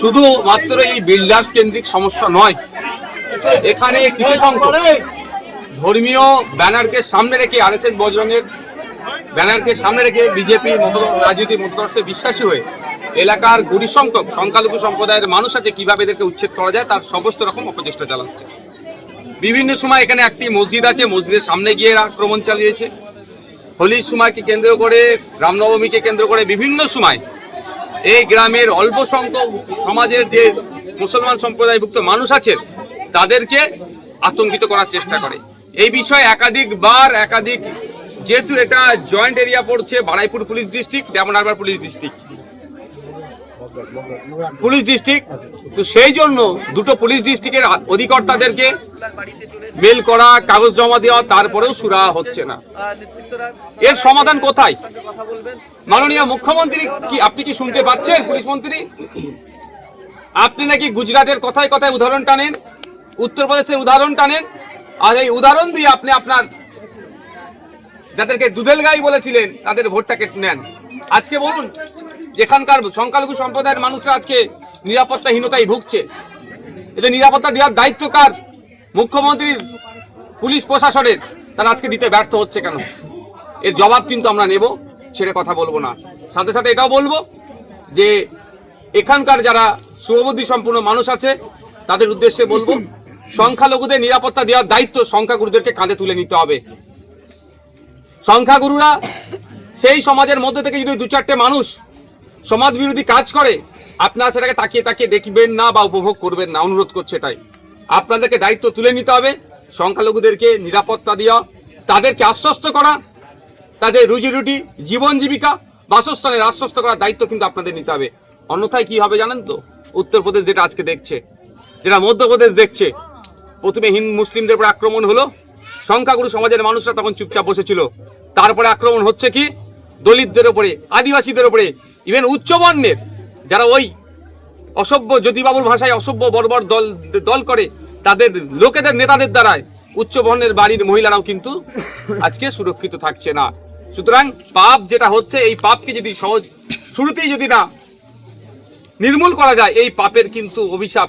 শুধু মাত্র এই বিল্ডার্স কেন্দ্রিক সমস্যা নয়, এখানে কিছু সংখ্যক ধর্মীয় ব্যানারকে সামনে রেখে আর এস এস বজরঙ্গের ব্যানারকে সামনে রেখে বিজেপি রাজনীতি মতদর্শে বিশ্বাসী হয়ে এলাকার গুড়ি সংখ্যক সংখ্যালঘু সম্প্রদায়ের মানুষ আছে, কীভাবে এদেরকে উচ্ছেদ করা যায়, তার সমস্ত রকম অপচেষ্টা চালাচ্ছে। বিভিন্ন সময় এখানে একটি মসজিদ আছে, মসজিদের সামনে গিয়ে আক্রমণ চালিয়েছে। হোলির সময়কে কেন্দ্র করে, রামনবমীকে কেন্দ্র করে বিভিন্ন সময় এই গ্রামের অল্প সংখ্যক সমাজের যে মুসলমান সম্প্রদায়ভুক্ত মানুষ আছেন তাদেরকে আতঙ্কিত করার চেষ্টা করে। এই বিষয়ে একাধিকবার, একাধিক যেহেতু এটা জয়েন্ট এরিয়া পড়ছে, Baruipur police district Diamond Harbour police district. Police district, তো সেই জন্য দুটো পুলিশ ডিস্ট্রিক্টের অধিকর্তাদেরকে মেল করা, কাগজ জমা দেওয়া, তারপরেও সুরা হচ্ছে না। এর সমাধান কোথায়? মাননীয় মুখ্যমন্ত্রী কি, আপনি কি শুনতে পাচ্ছেন, পুলিশ মন্ত্রী? আপনি নাকি গুজরাটের কথায় কথায় উদাহরণ টানেন, উত্তরপ্রদেশের উদাহরণ টানেন, আর এই উদাহরণ দিয়ে আপনি আপনার যাদেরকে দুধেল গাই বলেছিলেন, তাদের ভোটটা কেটে নেন। আজকে বলুন, যেখানকার সংখ্যালঘু সম্প্রদায়ের মানুষরা আজকে নিরাপত্তাহীনতায় ভুগছে, এদের নিরাপত্তা দেওয়ার দায়িত্ব কার? মুখ্যমন্ত্রীর পুলিশ প্রশাসনের, তারা আজকে দিতে ব্যর্থ হচ্ছে কেন? এর জবাব কিন্তু আমরা নেব, ছেড়ে কথা বলব না। সাথে সাথে এটাও বলব যে, এখানকার যারা শুভবুদ্ধি সম্পূর্ণ মানুষ আছে, তাদের উদ্দেশ্যে বলব, সংখ্যালঘুদের নিরাপত্তা দেওয়ার দায়িত্ব সংখ্যাগুরুদেরকে কাঁধে তুলে নিতে হবে। সংখ্যাগুরুরা সেই সমাজের মধ্যে থেকে যদি দু চারটে মানুষ সমাজ বিরোধী কাজ করে, আপনারা সেটাকে তাকিয়ে তাকিয়ে দেখবেন না বা উপভোগ করবেন না। অনুরোধ করছে এটাই। আপনাদেরকে দায়িত্ব তুলে নিতে হবে। সংখ্যালঘুদেরকে নিরাপত্তা দেওয়া তাদেরকে আশ্বস্ত করা, তাদের রুজি রুটি, জীবন জীবিকা, বাসস্থানের আশ্বস্ত করার দায়িত্ব কিন্তু আপনাদের নিতে হবে। অন্যথায় কি হবে জানেন তো? উত্তরপ্রদেশ যেটা আজকে দেখছে, যেটা মধ্যপ্রদেশ দেখছে, প্রথমে হিন্দু মুসলিমদের উপর আক্রমণ হলো, সংখ্যাগুরু সমাজের মানুষরা তখন চুপচাপ বসেছিল। তারপরে আক্রমণ হচ্ছে কি? দলিতদের উপরে, আদিবাসীদের উপরে ইভেন উচ্চবর্ণের, যারা ওই অসভ্য যদিবাবুর ভাষায় অসভ্য বর্বর দল দল করে, তাদের, লোকেদের, নেতাদের দ্বারায় উচ্চ বর্ণের বাড়ির মহিলারাও কিন্তু আজকে সুরক্ষিত থাকছে না। সুতরাং পাপ যেটা হচ্ছে, এই পাপকে যদি সহজ, শুরুতেই যদি না নির্মূল করা যায়, এই পাপের কিন্তু অভিশাপ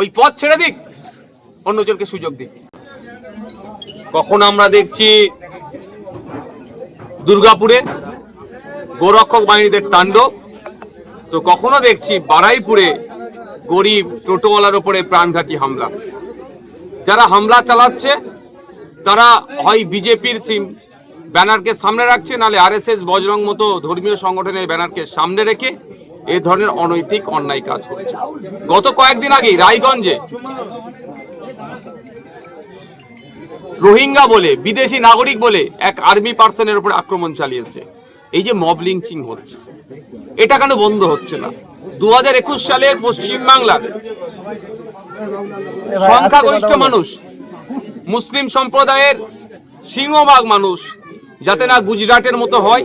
ওই পথ ছেড়ে দিক, অন্যজনকে সুযোগ দিক। কখন আমরা দেখছি দুর্গাপুরে গোরক্ষক বাহিনীদের তাণ্ডব, তো কখনো দেখছি বারাইপুরে গরিব টোটোওয়ালার ওপরে প্রাণঘাতী হামলা। যারা হামলা চালাচ্ছে, তারা হয় বিজেপির সিম, ব্যানারকে সামনে রাখছে, নালে আরএসএস, বজরং মতো ধর্মীয় সংগঠনের ব্যানারকে সামনে রেখে এই ধরনের অনৈতিক অন্যায় কাজ করছে গত কয়েকদিন আগে রায়গঞ্জে রোহিঙ্গা বলে, বিদেশি নাগরিক বলে এক আর্মি পার্সনের উপর আক্রমণ চালিয়েছে। এই যে মব লিঞ্চিং হচ্ছে, এটা কেন বন্ধ হচ্ছে না? দু হাজার একুশ সালের পশ্চিমবাংলার সংখ্যাগরিষ্ঠ মানুষ, মুসলিম সম্প্রদায়ের সিংহভাগ মানুষ, যাতে না গুজরাটের মতো হয়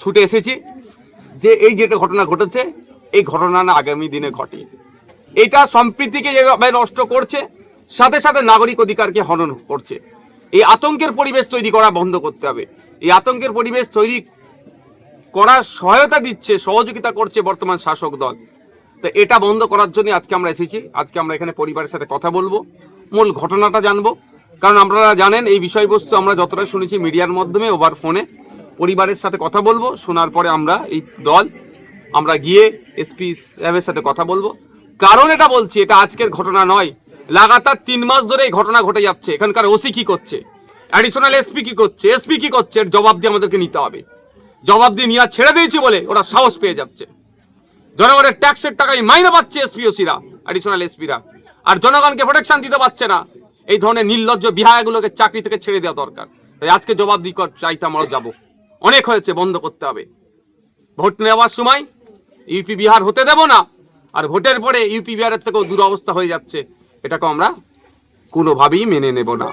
ছুটে এসেছি যে এই যেটা ঘটনা ঘটেছে, এই ঘটনা না আগামী দিনে ঘটে। এটা সম্প্রীতিকে যেভাবে নষ্ট করছে, সাথে সাথে নাগরিক অধিকারকে হনন করছে। এই আতঙ্কের পরিবেশ তৈরি করা বন্ধ করতে হবে। এই আতঙ্কের পরিবেশ তৈরি করার সহায়তা দিচ্ছে, সহযোগিতা করছে বর্তমান শাসক দল। তো এটা বন্ধ করার জন্য আজকে আমরা এসেছি। আজকে আমরা এখানে পরিবারের সাথে কথা বলব, মূল ঘটনাটা জানব। কারণ আপনারা জানেন, এই বিষয়বস্তু আমরা যতটা শুনেছি মিডিয়ার মাধ্যমে, ওভার ফোনে। পরিবারের সাথে কথা বলব, শোনার পরে আমরা এই দল, আমরা গিয়ে এসপি সাহেবের সাথে কথা বলব। কারণ এটা বলছি, এটা আজকের ঘটনা নয়। লাগাতার তিন মাস ধরে এই ঘটনা ঘটে যাচ্ছে, এখানকার ওসি কি করছে? অ্যাডিশনাল এসপি কি করছে? এসপি কি করছে? এর জবাব দিয়ে আমাদেরকে নিতে হবে। জবাব দিয়ে নিয়ে ছেড়ে দিয়েছি বলে ওরা সাহস পেয়ে যাচ্ছে। জনগণের ট্যাক্সের টাকায় মাইনে পাচ্ছে এসপিওসিরা অ্যাডিশনাল এসপিরা আর জনগণকে প্রোটেকশন দিতে পারছে না। এই ধরনের নির্লজ্জ বিহায়গুলোকে চাকরি থেকে ছেড়ে দেওয়া দরকার। তাই আজকে জবাব দিই চাইতে আমরা যাব। অনেক হয়েছে, বন্ধ করতে হবে। ভোট নেওয়ার সময় ইউপি, বিহার হতে দেব না, আর ভোটের পরে ইউপি, বিহারের থেকেও দুরবস্থা হয়ে যাচ্ছে। এটাকে আমরা কোনোভাবেই মেনে নেব না।